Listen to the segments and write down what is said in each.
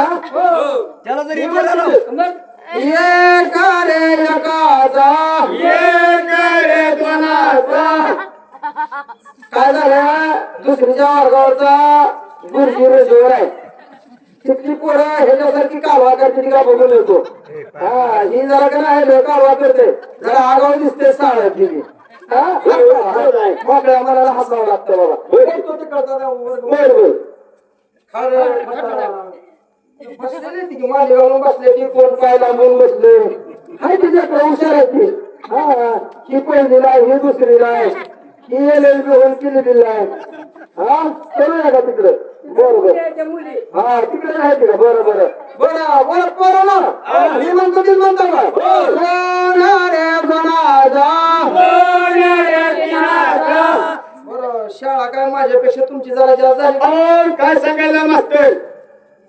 हा? त्याला जरी एक रे एकाचा एक रे दोनाचा. काय झालं? दुसरीच्या वर्गावरचा गुरुजी रेषेवर आहे. तिथली पोरं ह्याच्यासारखी कालवा करते ती का बघून येतो. हा ही जरा का नाही कालवा करते. जरा आगाव दिसते साळ तिने मोकळ्या मनाला हसावं लागतं बाबा. बर बसलेले ती माझ्या गावून बसले ती कोण पाय लांबून बसले. हाय तिच्याकडे हुशार आहे ती. हा ही पहिलीला आहे ही दुसरीला आहे. ही एल एल बी होऊन केली दिली आहे. हा करू नका तिकडे? मुली. हा तिकडे आहे तिकडे. बरं बरं. बरं बरं बरं ना. मी म्हणतो तीच म्हणतो का? बरं शाळा काय माझ्यापेक्षा तुमची जरा जास्त झाली? काय सांगायला मास्तर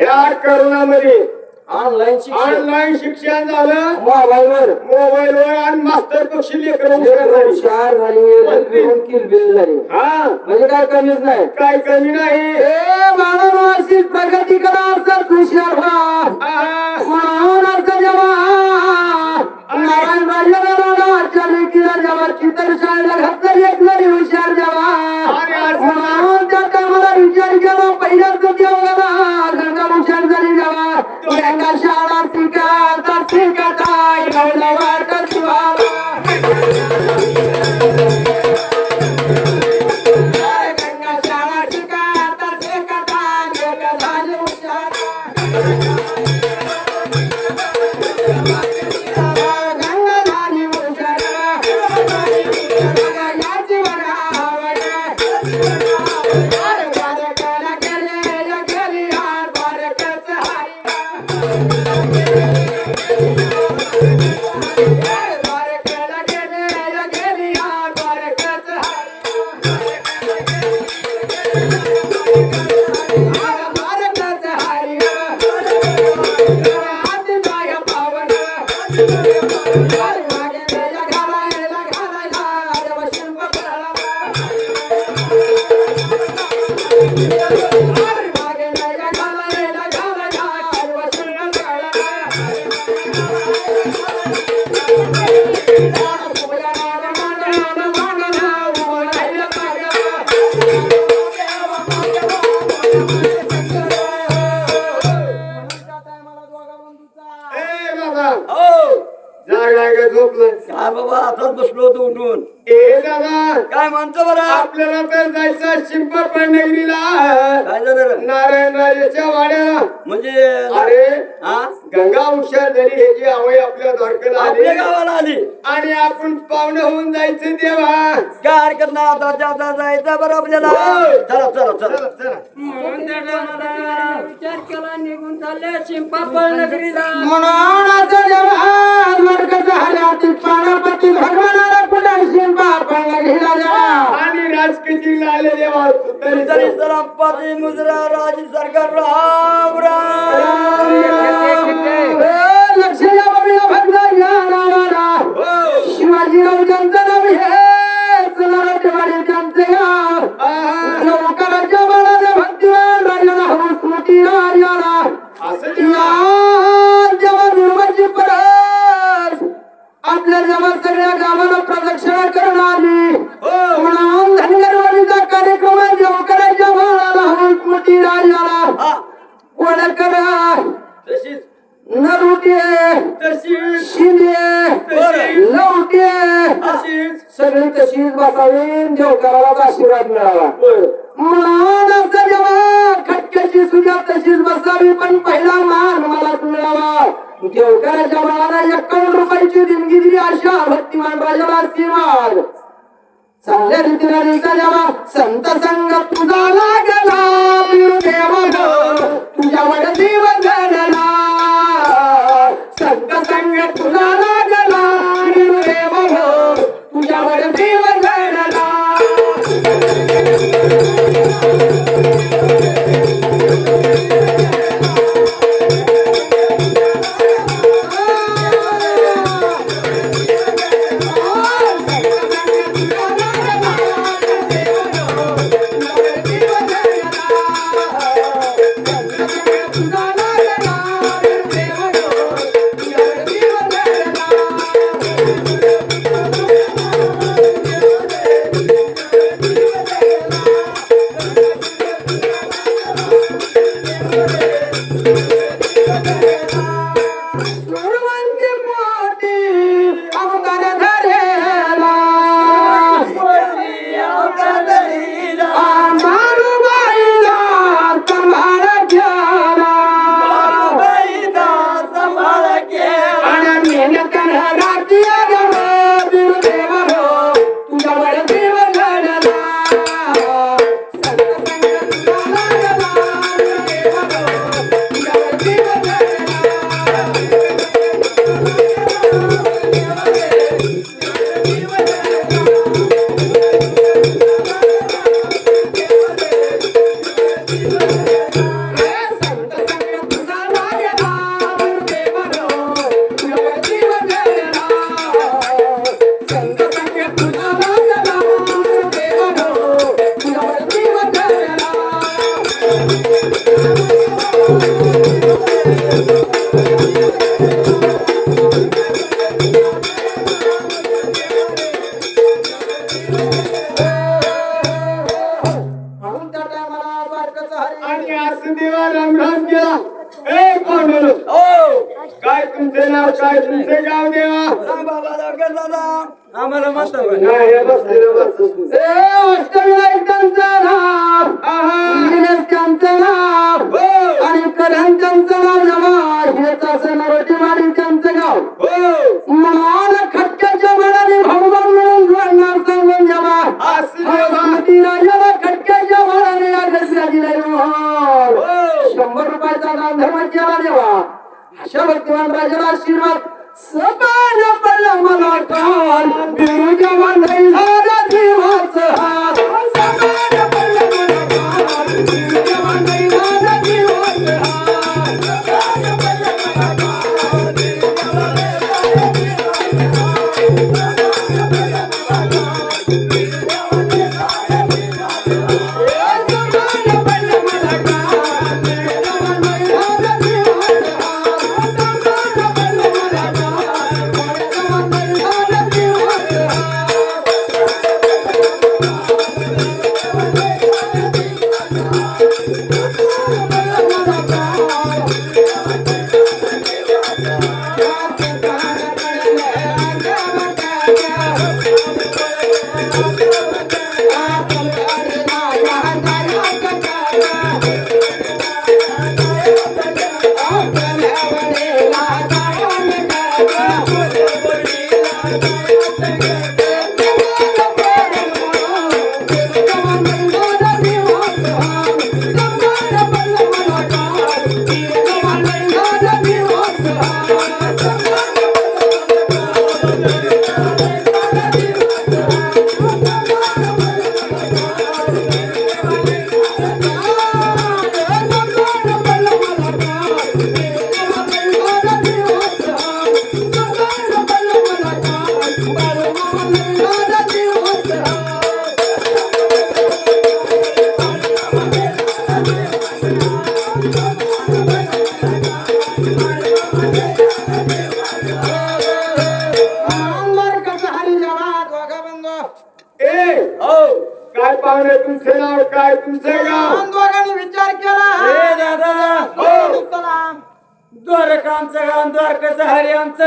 या करोनामध्ये ऑनलाईन शिक्षण. ऑनलाईन शिक्षण झालं. मोबाईलवर मोबाईल वर आणि मास्तर झाली. लग्न किलबिल झाली. हा. म्हणजे काय कमीच नाही. काय कमी नाही. प्रगती करा सर व्हा झोपलं. काय बाबा आताच बसलो होतो उठून. ए दादा. काय म्हणतो बरं? आपल्याला तर जायचं शिंपा पंढरीला काय झालं रे? नारायण राजाच्या वाड्याला. म्हणजे अरे हा? गंगा हुशार झाली हे जी आवय आपल्या द्वारकेला आपल्या आली गावाला आली. आणि आपण पाहुणं होऊन जायचं देवा. काय हरकत नाही आता जाता जायचं बरं आपल्याला. होय. चला चला चला. चला चला. म्हणून त्याला मला विचार केला निघून चालले चिंपापळ नगरीला म्हणूनच जवान वर्ग झाला ती पाणापती भगवानाला कुठं शिंपा पण घेला आणि राजकीय आले देवा तरी तरी सलामपाती मुजरा राजी सरकार राम राम. लक्ष जेव्हा सगळ्या गावाला प्रदक्षिणा आली. म्हणून धनगरवाडीचा कार्यक्रम देवकराच्या बाळाला हवं स्मृती राजाला कोणकर तशीच. नरुटे शिंदे. लवटे सगळी तशीच बसावी देवकराला आशीर्वाद मिळाला म्हणून असं जेव्हा खटक्याची सुद्धा तशीच बसावी पण पहिला मान मला मिळावा. देवकराच्या बाळाला एकावन्न रुपयाची देणगी दिली अशा भक्तिमान राजाला आशीर्वाद चांगल्या रीतीने जेव्हा संत संग तुझा लागला देव तुझ्या वड जीव संत संग तुझा लागला देव तुझ्या वड हो. मान खटक्याच्या मनाने भाऊभाऊ मिळून जोडणार सांगून राजाला खटक्याच्या मनाने दिलाय शंभर रुपयाचा गांधर्म केला देवा. अशा भक्तिमान राजाला आशीर्वाद. समान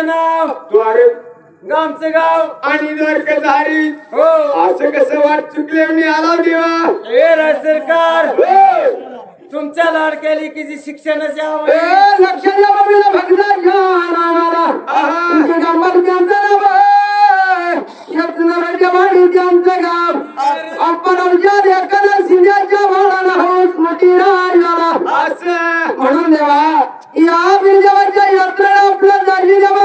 नाव? द्वारे. गावचं गाव आणि द्वारकाधारी हो. असं कसं वाट चुकले मी आला देवा. ए राज सरकार. हो. तुमच्या लाडक्या लेकीची शिक्षणाची आवड बाबीला त्यांचं नाव त्यांचं गाव. आपण आमच्या एखाद्या भावाला हौस मोठी. असं. म्हणून देवा या बिरजावाच्या यात्रेला आपलं दाजी जेवण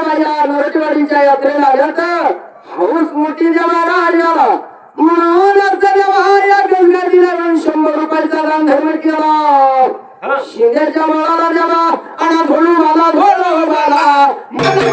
आपलं भाचा जेव्हा या नरचवाडीच्या यात्रेला आल्या तर हौस मोठी जेव्हा राजाला म्हणून असं जेव्हा या गंगाजीला येऊन शंभर रुपयाचा दान धर्म केला शिंद्याच्या माळाला जेव्हा आणि मला धोळू मला मला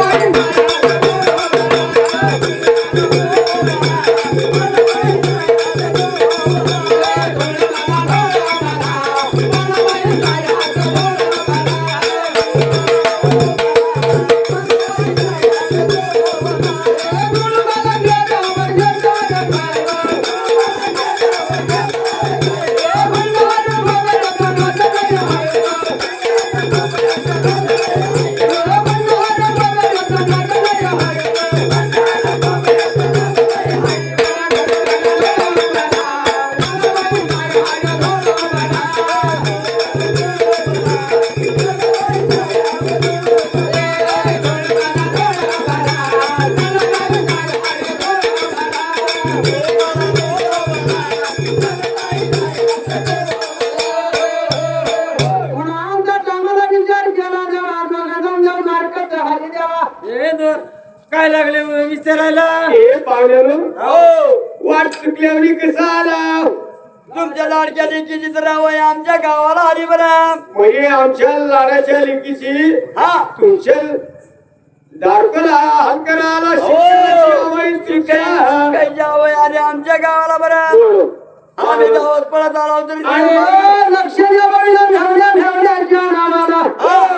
काय लागले विचारायला? हे पाहुण्यानं हो. वाट चुकल्यावर कसं आला? तुमच्या लाडक्या लेकीची तर आमच्या गावाला आली बरं म्हणजे आमच्या लाडाच्या लेकीची हा. तुमच्या दारकला हंकर आला काही आमच्या गावाला बरं. आम्ही गावात पळत आलो तरी लक्ष द्या नावाला सचिन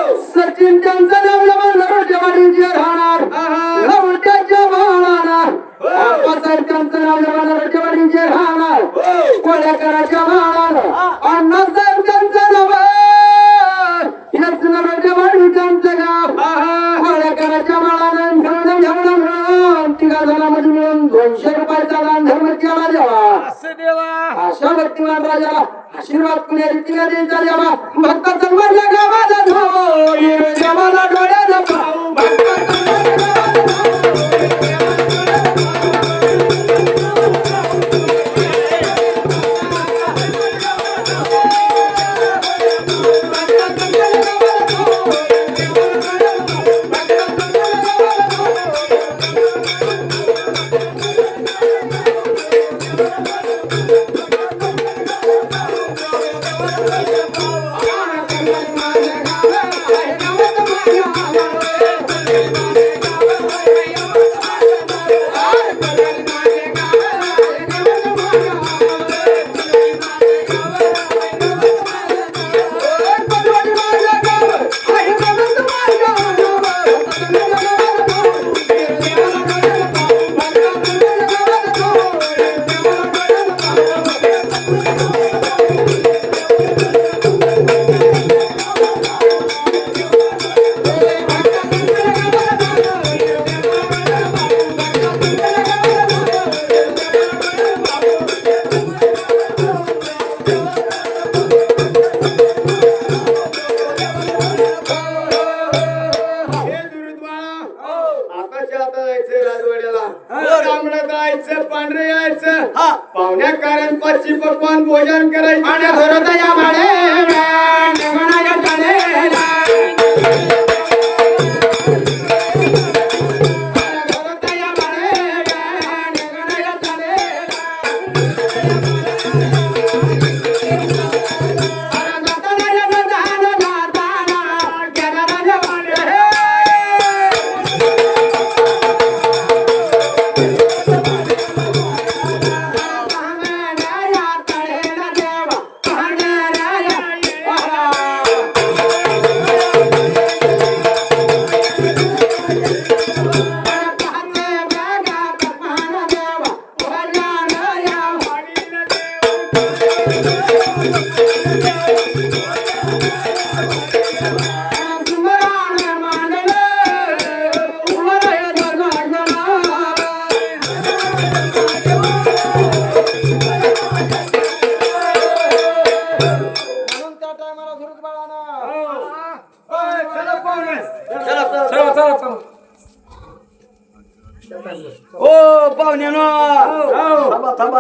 पाहुण्या कारण पश्चिम पक्वान भोजन करायचं. आणि भरता या माळे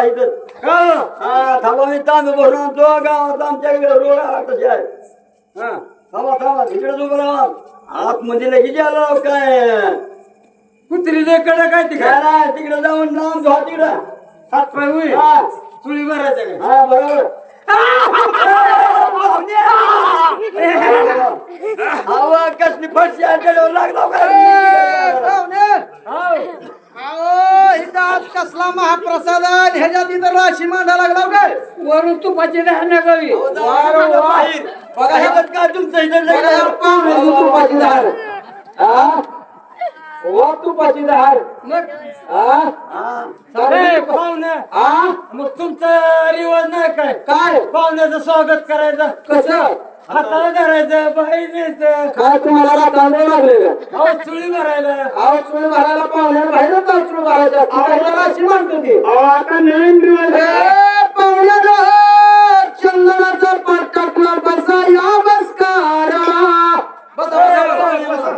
इथं हा थांबा मी तांदूळ भरून आणतो गावात आमच्याकडे रोड कसे आहे? हा थांबा थांबा तिकडेच उभं राहा. आतमध्ये लगेच आला काय. कुत्रीचे कडे काय तिकडे तिकडे जाऊन लांब धुवा तिकडं. हात पाय होईल चुली भरायचं काय? हा बरोबर. हवा कसली फरशी आल्यावर आज कसला महाप्रसाद आणि ह्याच्या तिथं राशी मांडा लागला काय वरून तुपाची दहा गावी वार वार. बघा हे तुमचं इथं लग्न? तुपाची दहा. हा? वा तुपाची धार मग? पाहुणे. तुमचा रिवाज नाही काय? काय? पाहुण्याचं स्वागत करायचं. कसं? हाताला धरायचं बहिणीचं. काय तुम्हाला तांदूळ लागले अहो चुली भरायला. अहो चूळ भरायला पाहुण्याला बाहेरच जाऊ चूळ भरायच्या तिकडे राशी मांडतो ती. अहो, आता नवीन दिवस आहे. ए, पाहुण्यानो, चंदनाचा पाट टाकला बसा या बसकारा. बसा बसा बसा बसा.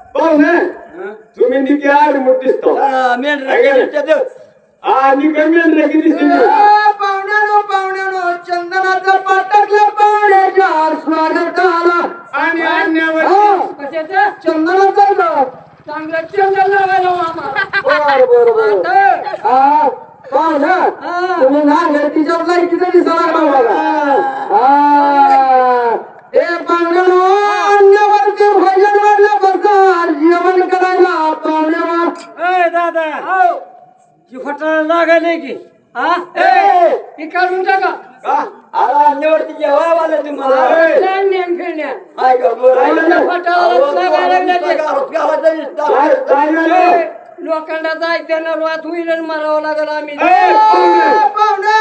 हो पाहुणे तुम्ही निघे आड मोठी दिसतो मेन आणि कमी रगी दिसते पाहुण्यानो पाहुण्यानो चंदनाचा पाटकला पाहुण्याच्या स्वागत आला आणि आणण्यावर चंदनाचा चांगला चंदन लावायला बरोबर बरोबर पाहुणा तुम्ही ना घरतीच्या लाईटीचा दिसायला हा. हा नाकाला लागायले की? हा! ती काढून टाका. का? आला अन्यवरती तुम्हाला लहान नेम खेळण्या काय का? फाटावर अहो, लागायला लागले होईल मारावं लागेल आम्ही. पाहुणे!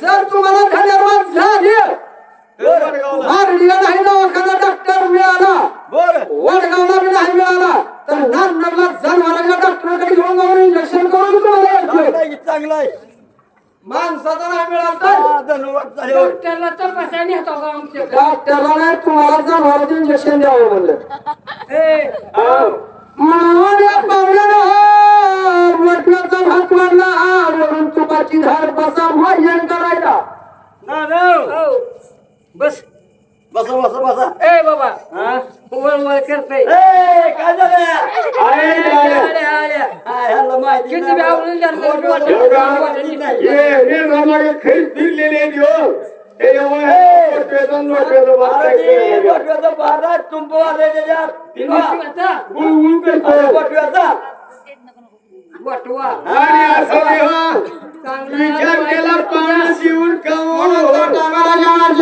जर तुम्हाला धन्यवाद झाले चांगलं. आहे. माणसाचा नाही मिळाला तर हा, धन्यवाद झाल्यावर. डॉक्टरला तपासा नेतो का आमच्या डॉक्टरला नाही तुम्हाला जनावरांचं इंजेक्शन द्यावं म्हणलं. भात वाढला वरून तुपाची झाड बसा भजन करायला. ना. हो. बस. बसा बसा बसा. ए बाबा. हा? वळवळ करतय ए, काय झालं? हा, ह्याला माहिती किती बी आवडून द्या खैर फिरलेले भारत तुंबवाले त्याच्यात. आणि देवा विचार केला पाणी शिवून कमवून म्हणून